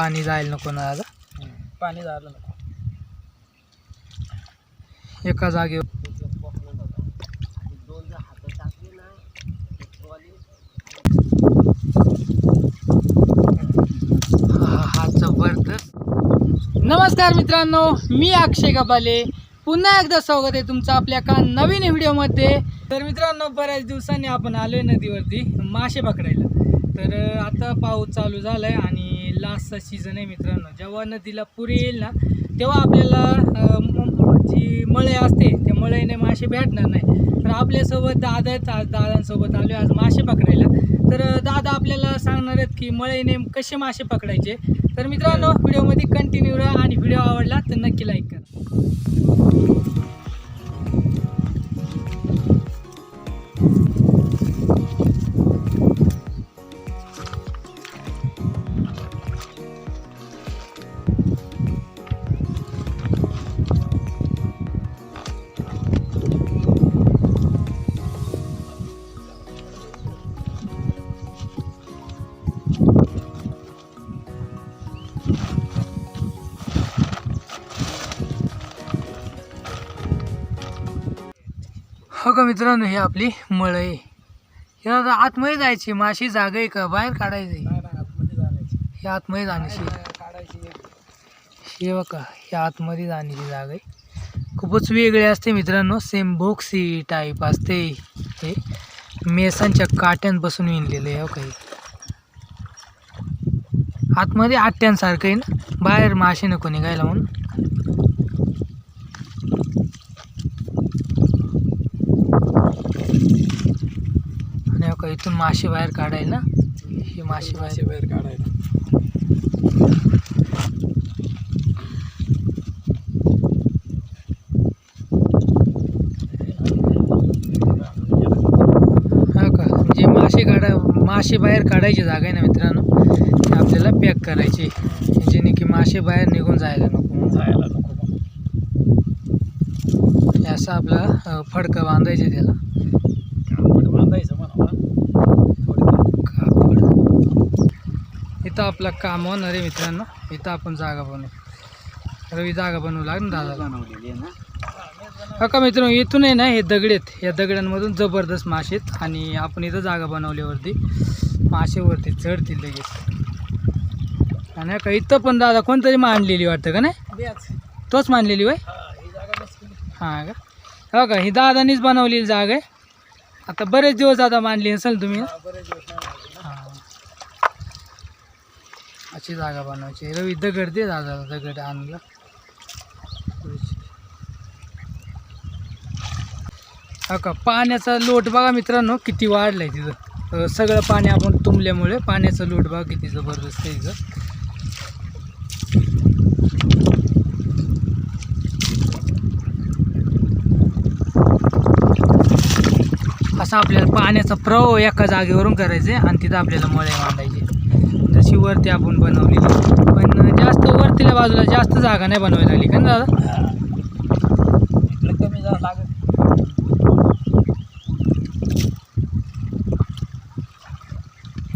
पाणी जायला नको ना आता पाणी झालं नको. एका जागेवर. नमस्कार मित्रांनो मी अक्षय कपाले. पुन्हा एकदा स्वागत आहे तुमचं आपल्या का नवीन व्हिडिओमध्ये. तर मित्रांनो बऱ्याच दिवसांनी आपण आलो आहे नदीवरती मासे पकडायला. तर आता पाऊस चालू झाला आहे आणि लास्टचा सीझन आहे मित्रांनो. जेव्हा नदीला पूर येईल ना तेव्हा आपल्याला जी मळे असते त्या मळईने मासे भेटणार नाही. तर आपल्यासोबत दादा आहेत आज दादांसोबत आलो आज मासे पकडायला. तर दादा आपल्याला सांगणार आहेत की मळईने कसे मासे पकडायचे. तर मित्रांनो व्हिडिओमध्ये कंटिन्यू राहा आणि व्हिडिओ आवडला तर नक्की लाईक करा. का मित्रांनो ही आपली मळई हे आता आतमध्ये जायची माशी जागा आहे का? बाहेर काढायची. हे आतमध्ये जाण्याची. काढायची हे बघा हे आतमध्ये जाण्याची जागा आहे. खूपच वेगळे असते मित्रांनो सेम बोक्सी टाईप असते. हे मेसांच्या काट्यांपासून विणलेलं आहे हो काही. आतमध्ये आट्यांसारखं आहे ना? बाहेर मासे नको निघायला म्हणून आणि हो का इथून मासे बाहेर काढायला ना? हे मासे मासे बाहेर काढायला. हा का? जे मासे बाहेर काढायची जागा आहे ना मित्रांनो? ते आपल्याला पॅक करायची. जेणे की मासे बाहेर निघून जायला नको. जायला नको. असं आपलं फडकं बांधायचे त्याला कापड बांधायचं म्हणा थोडक्यात कापड इथं आपलं काम होणार आहे मित्रांनो. इथं आपण जागा बनवू. रवी जागा बनवू लागेल ना दादाला? बनवलेली आहे ना. हा का मित्रांनो इथून आहे ना हे दगड आहेत या दगडांमधून जबरदस्त मासे आहेत आणि आपण इथं जागा बनवल्यावरती मासे वरती चढतील लगेच. आणि का इथं पण दादा कोणतरी मांडलेली वाटतं का नाही? तोच मांडलेली वय हां का? हो का ही दादानीच बनवलेली जागा आहे. आता बरेच दिवस आता मांडली असेल तुम्ही हा, बरेच दिवस नाही लागले ना. हां अशी जागा बनवायची. रवी दगड दे दादा दगड आणला. हा का पाण्याचा लोट बघा मित्रांनो किती वाढलाय तिथं. सगळं पाणी आपण तुंबल्यामुळे पाण्याचा लोट बघा किती जबरदस्त आहे तिथं असं आपल्याला पाण्याचा प्रवाह एका जागेवरून करायचे आणि तिथं आपल्याला मळे मांडायचे वरती आपण बनवलेली पण जास्त वरतील्या बाजूला जास्त जागा नाही बनवायला लागली का ना दादा? कमी लागत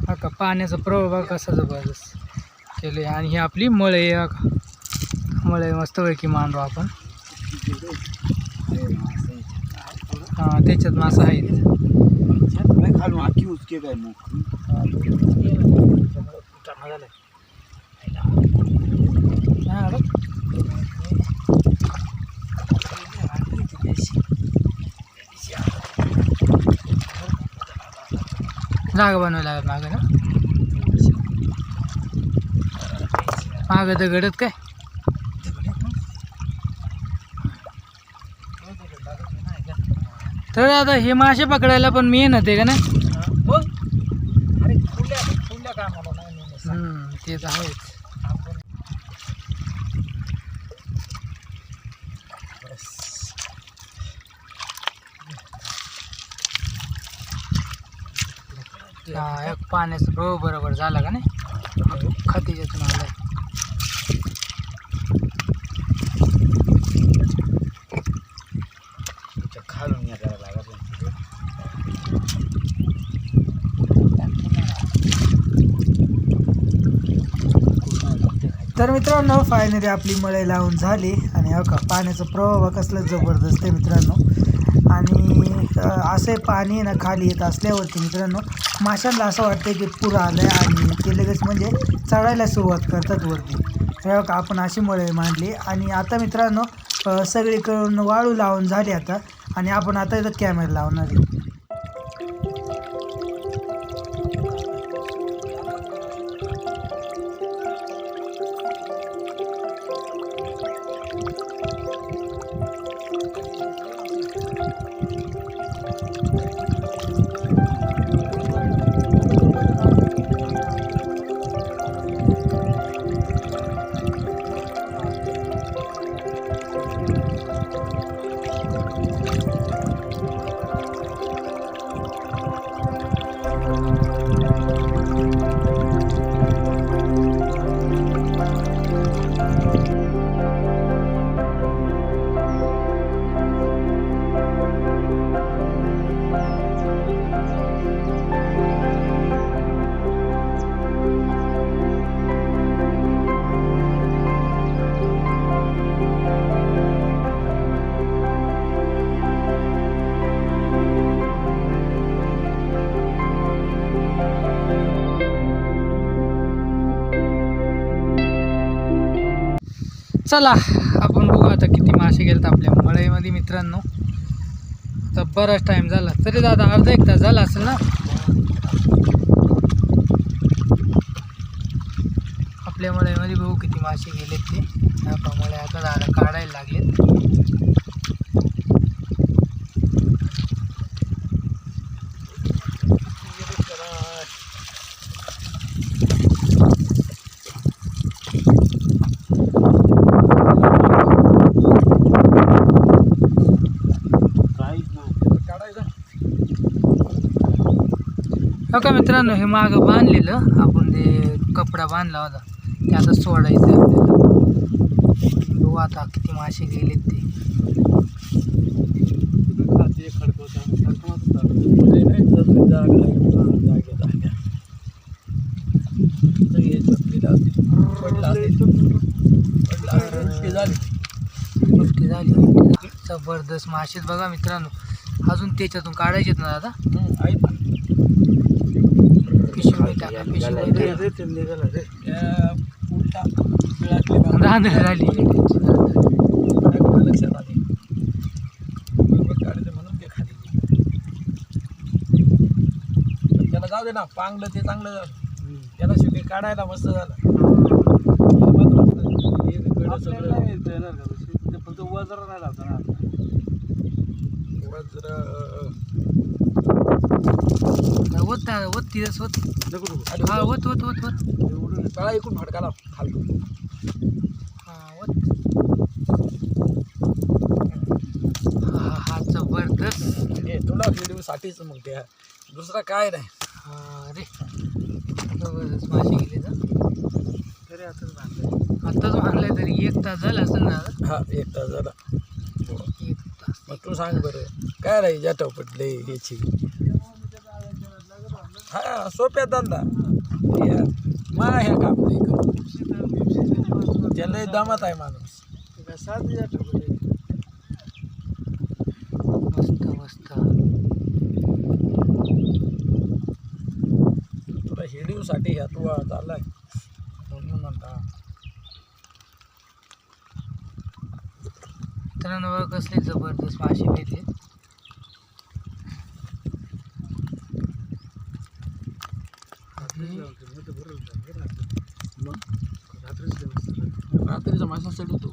हा का पाण्याचा बघा कसा जबरदस्त केले आणि ही आपली मळे आहे का मळे मस्तपैकी मांडू आपण. हां त्याच्यात मासा आहेत. खालून आखी उचके काय मग. हा बघ. जागा बनवायला लागत मागं ना? मागं दगडत काय? तर आता हे मासे पकडायला पण मेहनत ते का नाही? हम्म, ते आहेच हा एक पाण्याचं रो बरोबर झाला का नाही? खतीच्यातून आलाय. खालून या करायला लागत नाही. तर मित्रांनो फायनली आपली मळई लावून झाली. आणि हो का पाण्याचा प्रवाह कसला जबरदस्त आहे मित्रांनो. आणि असे पाणी ना खाली येत असल्यावरती मित्रांनो माशांना असं वाटतं की पूर आलं आहे आणि ते लगेच म्हणजे चढायला सुरुवात करतात वरती. तर अका का आपण अशी मळई मांडली. आणि आता मित्रांनो सगळीकडून वाळू लावून झाली आता. आणि आपण आता इथं कॅमेरा लावणार आहे. चला आपण बघू आता किती मासे गेलेत आपल्या मळईमध्ये मित्रांनो. तर बराच टाईम झाला. तरी दादा अर्धा एक तास झाला असेल ना? आपल्या मळईमध्ये बघू किती मासे गेलेत ते. ह्या मळे आता दादा काढायला लागलेत. का मित्रांनो हे मागं बांधलेलं. आपण ते कपडा बांधला होता. ते आता सोडायचं आहे आपल्याला. बघू आता किती मासे गेलेत ते. उलटी झाली झाली. जबरदस्त मासेच बघा मित्रांनो. अजून त्याच्यातून काढायचेत ना दादा? पिशवी टाका पिशवी रांधळ झाली त्याला जाऊ दे ना पांगलं ते चांगलं. झालं त्याला शेवटी काढायला मस्त झालं. फक्त वजर नाही राहत ना. वज्र तिथंच होत हा हा हा हा हा जबरदस्त. हे तुला व्हिडिओ साठीच मग ते. दुसरा काय नाही. हा रे. जबरदस्त मासे गेले तर तरी आताच बांधलं आत्ताच मानलाय तरी एक तास झाला असेल ना? हा एक तास झाला. एक तास. मग तू सांग बरं. काय राही जाटव पडले ह्याची हा सोप्या धंदा. हे मा ह्या काम नाही करू त्याला दमत आहे माणूस. मस्त मस्त तुला हेडीवसाठी ह्या तू चाललाय म्हणून म्हणता. मित्रांनो कसली जबरदस्त मासे मिळते रात्रीचा माशासाठी तू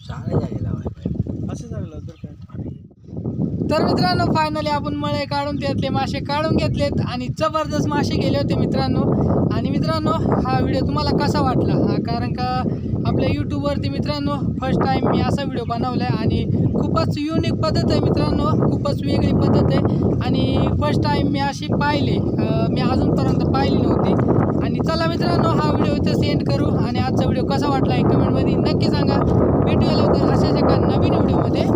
शाळेला गेला असं झालं तर काय? तर मित्रांनो फायनली आपण मळे काढून त्यातले मासे काढून घेतलेत आणि जबरदस्त मासे गेले होते मित्रांनो. आणि मित्रांनो हा व्हिडिओ तुम्हाला कसा वाटला? हा कारण का आपल्या यूट्यूबवरती मित्रांनो फर्स्ट टाईम मी असा व्हिडिओ बनवला आहे आणि खूपच युनिक पद्धत आहे मित्रांनो खूपच वेगळी पद्धत आहे. आणि फर्स्ट टाईम मी अशी पाहिली मी अजूनपर्यंत पाहिली नव्हती. आणि चला मित्रांनो हा व्हिडिओ इथं सेंड करू आणि आजचा व्हिडिओ कसा वाटला आहे कमेंटमध्ये नक्की सांगा. भेटूया लवकर अशाच एका नवीन व्हिडिओमध्ये